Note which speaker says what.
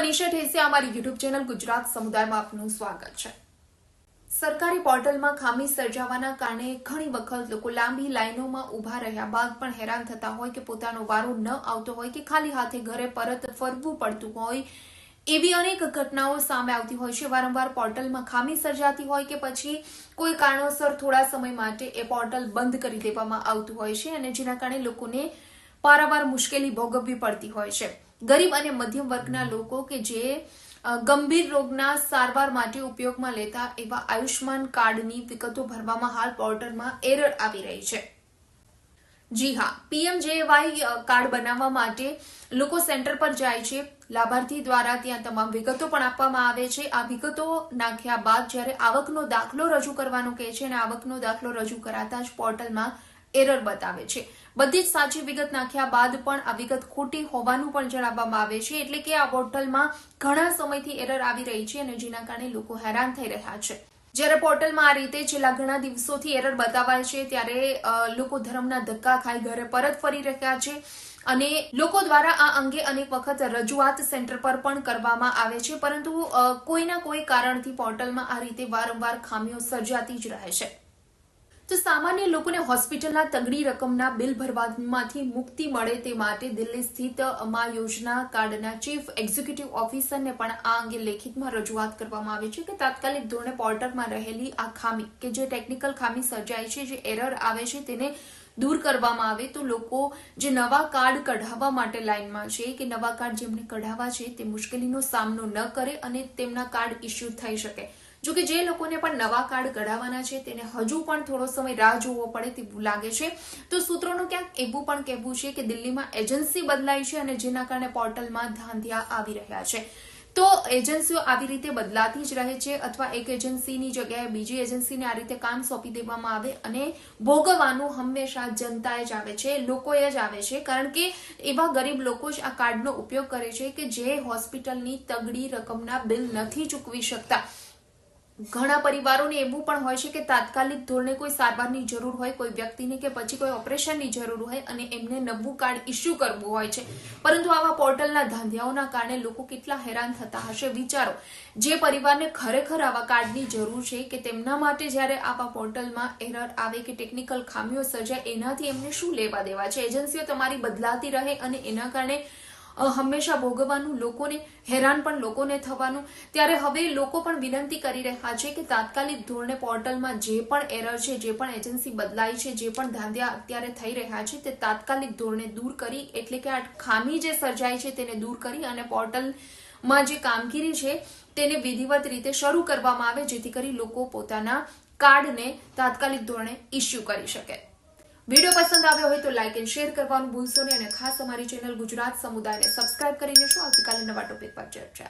Speaker 1: મનીષા ઠેસે અમારી YouTube channel Gujarat સમુદાયમાં આપનું સ્વાગત છે. સરકારી પોર્ટલમાં ખામી સર્જાવાના કારણે ઘણી વખત લોકો લાંબી લાઈનોમાં ઊભા રહ્યા બાદ પણ હેરાન થતા હોય કે પોતાનો વારો ન આવતો હોય કે ખાલી હાથે ઘરે પરત ફરવું પડતું હોય એવી અનેક ઘટનાઓ સામે આવતી હોય છે. વારંવાર પોર્ટલમાં ખામી સર્જાતી હોય કે પછી કોઈ કારણોસર થોડા સમય માટે એ પોર્ટલ બંધ કરી દેવામાં આવતું હોય છે અને જેના કારણે લોકોને પારાવાર મુશ્કેલી ભોગવવી પડતી હોય છે. ગરીબ અને મધ્યમ વર્ગના લોકો કે જે ગંભીર રોગના સારવાર માટે ઉપયોગમાં લેતા એવા આયુષ્માન કાર્ડની વિગતો ભરવામાં હાલ પોર્ટલમાં એરર આવી રહી છે. જી હા, પીએમજેવાય કાર્ડ બનાવવા માટે લોકો સેન્ટર પર જાય છે. લાભાર્થી દ્વારા ત્યાં તમામ વિગતો પણ આપવામાં આવે છે. આ વિગતો નાખ્યા બાદ જ્યારે આવકનો દાખલો રજૂ કરવાનો કહે છે અને આવકનો દાખલો રજૂ કરાતા જ પોર્ટલમાં એરર બતાવે છે. બધી જ સાચી વિગત નાખ્યા બાદ પણ આ વિગત ખોટી હોવાનું પણ જણાવવામાં આવે છે. એટલે કે આ પોર્ટલમાં ઘણા સમયથી એરર આવી રહી છે અને જેના કારણે લોકો હેરાન થઈ રહ્યા છે. જ્યારે પોર્ટલમાં આ રીતે છેલ્લા ઘણા દિવસોથી એરર બતાવાય છે, ત્યારે લોકો ધર્મના ધક્કા ખાઈ ઘરે પરત ફરી રહ્યા છે અને લોકો દ્વારા આ અંગે અનેક વખત રજૂઆત સેન્ટર પર પણ કરવામાં આવે છે. પરંતુ કોઈના કોઈ કારણથી પોર્ટલમાં આ રીતે વારંવાર ખામીઓ સર્જાતી જ રહે છે. તો સામાન્ય લોકોને હોસ્પિટલના તગડી રકમના બિલ ભરવામાંથી મુક્તિ મળે તે માટે દિલ્હી સ્થિત અમા યોજના કાર્ડના ચીફ એક્ઝિક્યુટિવ ઓફિસરને પણ આ અંગે લેખિતમાં રજૂઆત કરવામાં આવી છે કે તાત્કાલિક ધોરણે પોર્ટલમાં રહેલી આ ખામી કે જે ટેકનિકલ ખામી સર્જાય છે, જે એરર આવે છે, તેને દૂર કરવામાં આવે તો લોકો જે નવા કાર્ડ કઢાવવા માટે લાઇનમાં છે કે નવા કાર્ડ જેમને કઢાવવા છે તે મુશ્કેલીનો સામનો ન કરે અને તેમના કાર્ડ ઇસ્યુ થઈ શકે. જો કે જે લોકોને પણ નવા કાર્ડ કઢાવવાના છે, તેને હજુ પણ થોડો સમય રાહ જોવો પડે તેવું લાગે છે. તો સૂત્રોનું ક્યાંક એવું પણ કહેવું છે કે દિલ્હીમાં એજન્સી બદલાઈ છે અને જેના કારણે પોર્ટલમાં ધાંધિયા આવી રહ્યા છે. તો એજન્સીઓ આવી રીતે બદલાતી જ રહે છે અથવા એક એજન્સીની જગ્યાએ બીજી એજન્સીને આ રીતે કામ સોંપી દેવામાં આવે અને ભોગવવાનું હંમેશા જનતાએ જ આવે છે, લોકોએ જ આવે છે. કારણ કે એવા ગરીબ લોકો જ આ કાર્ડનો ઉપયોગ કરે છે કે જે હોસ્પિટલની તગડી રકમના બિલ નથી ચૂકવી શકતા. ઘણા પરિવારોને એવું પણ હોય છે કે તાત્કાલિક ધોરણે કોઈ સારવારની જરૂર હોય, કોઈ વ્યક્તિને કે પછી કોઈ ઓપરેશનની જરૂર હોય અને એમને નવું કાર્ડ ઇસ્યુ કરવું હોય છે. પરંતુ આવા પોર્ટલના ધાંધિયાઓના કારણે લોકો કેટલા હેરાન થતા હશે? વિચારો, જે પરિવારને ખરેખર આવા કાર્ડની જરૂર છે કે તેમના માટે જ્યારે આવા પોર્ટલમાં એરર આવે કે ટેકનિકલ ખામીઓ સર્જાય, એનાથી એમને શું લેવા દેવા છે? એજન્સીઓ તમારી બદલાતી રહે અને એના કારણે હંમેશા ભોગવવાનું, લોકોને હેરાન પણ લોકોને થવાનું. ત્યારે હવે લોકો પણ વિનંતી કરી રહ્યા છે કે તાત્કાલિક ધોરણે પોર્ટલમાં જે પણ એરર છે, જે પણ એજન્સી બદલાઈ છે, જે પણ ધાંધ્યા અત્યારે થઈ રહ્યા છે, તે તાત્કાલિક ધોરણે દૂર કરી, એટલે કે આ ખામી જે સર્જાય છે તેને દૂર કરી અને પોર્ટલમાં જે કામગીરી છે તેને વિધિવત રીતે શરૂ કરવામાં આવે, જેથી કરી લોકો પોતાના કાર્ડને તાત્કાલિક ધોરણે ઇસ્યુ કરી શકે. વીડિયો પસંદ આવ્યો હોય તો લાઇક એન્ડ શેર કરવાનું ભૂલશો નહીં અને ખાસ અમારી ચેનલ ગુજરાત સમુદાયને સબસ્ક્રાઇબ કરી લેશો આવતીકાલે નવા ટોપિક પર ચર્ચા.